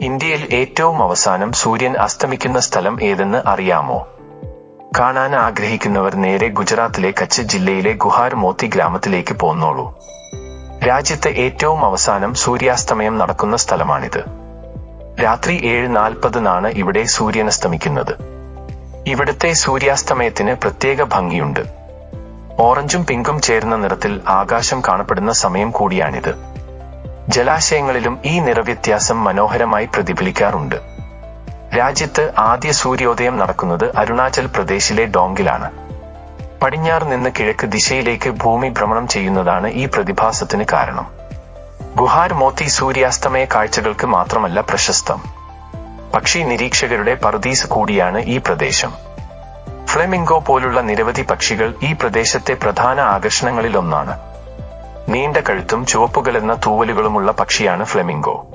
ഇന്ത്യയിൽ ഏറ്റവും അവസാനം സൂര്യൻ അസ്തമിക്കുന്ന സ്ഥലം ഏതെന്ന് അറിയാമോ? കാണാൻ ആഗ്രഹിക്കുന്നവർ നേരെ ഗുജറാത്തിലെ കച്ച് ജില്ലയിലെ ഗുഹാർ മോത്തി ഗ്രാമത്തിലേക്ക് പോന്നോളൂ. രാജ്യത്തെ ഏറ്റവും അവസാനം സൂര്യാസ്തമയം നടക്കുന്ന സ്ഥലമാണിത്. രാത്രി ഏഴ് നാൽപ്പതിനാണ് ഇവിടെ സൂര്യൻ അസ്തമിക്കുന്നത്. ഇവിടുത്തെ സൂര്യാസ്തമയത്തിന് പ്രത്യേക ഭംഗിയുണ്ട്. ഓറഞ്ചും പിങ്കും ചേരുന്ന നിറത്തിൽ ആകാശം കാണപ്പെടുന്ന സമയം കൂടിയാണിത്. ജലാശയങ്ങളിലും ഈ നിറവ്യത്യാസം മനോഹരമായി പ്രതിഫലിക്കാറുണ്ട്. രാജ്യത്ത് ആദ്യ സൂര്യോദയം നടക്കുന്നത് അരുണാചൽ പ്രദേശിലെ ഡോങ്കിലാണ്. പടിഞ്ഞാറ് നിന്ന് കിഴക്ക് ദിശയിലേക്ക് ഭൂമി ഭ്രമണം ചെയ്യുന്നതാണ് ഈ പ്രതിഭാസത്തിന് കാരണം. ഗുഹാർ മോത്തി സൂര്യാസ്തമയ കാഴ്ചകൾക്ക് മാത്രമല്ല പ്രശസ്തം. പക്ഷി നിരീക്ഷകരുടെ പർദീസ് കൂടിയാണ് ഈ പ്രദേശം. ഫ്ലെമിംഗോ പോലുള്ള നിരവധി പക്ഷികൾ ഈ പ്രദേശത്തെ പ്രധാന ആകർഷണങ്ങളിലൊന്നാണ്. നീണ്ട കഴുത്തും ചുവപ്പുകലെന്ന തൂവലുകളുമുള്ള പക്ഷിയാണ് ഫ്ലെമിംഗോ.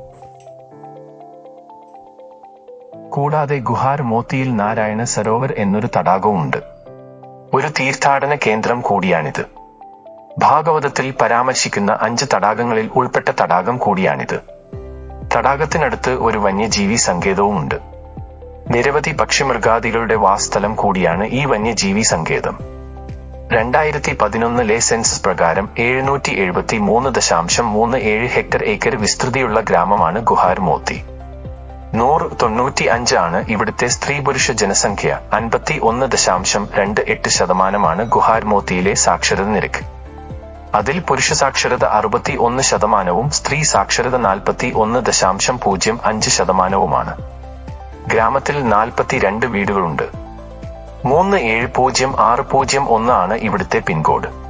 കൂടാതെ ഗുഹാർ മോത്തിയിൽ നാരായണ സരോവർ എന്നൊരു തടാകവുമുണ്ട് ഒരു തീർത്ഥാടന കേന്ദ്രം കൂടിയാണിത്. ഭാഗവതത്തിൽ പരാമർശിക്കുന്ന അഞ്ച് തടാകങ്ങളിൽ ഉൾപ്പെട്ട തടാകം കൂടിയാണിത്. തടാകത്തിനടുത്ത് ഒരു വന്യജീവി സങ്കേതവുമുണ്ട് നിരവധി പക്ഷിമൃഗാദികളുടെ വാസ്ഥലം കൂടിയാണ് ഈ വന്യജീവി സങ്കേതം. രണ്ടായിരത്തി പതിനൊന്നിലെ സെൻസസ് പ്രകാരം എഴുന്നൂറ്റി എഴുപത്തി മൂന്ന് ദശാംശം മൂന്ന് ഏഴ് ഹെക്ടർ ഏക്കർ വിസ്തൃതിയുള്ള ഗ്രാമമാണ് ഗുഹാർ മോത്തി. നൂറ് തൊണ്ണൂറ്റി അഞ്ചാണ് ഇവിടുത്തെ സ്ത്രീ പുരുഷ ജനസംഖ്യ. അൻപത്തി ഒന്ന് ദശാംശം രണ്ട് എട്ട് ശതമാനമാണ് ഗുഹാർ മോത്തിയിലെ സാക്ഷരത നിരക്ക്. അതിൽ പുരുഷ സാക്ഷരത അറുപത്തി ഒന്ന് ശതമാനവും സ്ത്രീ സാക്ഷരത നാൽപ്പത്തി ഒന്ന് ദശാംശം പൂജ്യം അഞ്ച് ശതമാനവുമാണ്. ഗ്രാമത്തിൽ നാൽപ്പത്തി രണ്ട് വീടുകളുണ്ട്. മൂന്ന് ഏഴ് പൂജ്യം ആറ് പൂജ്യം ഒന്ന് ആണ് ഇവിടുത്തെ പിൻകോഡ്.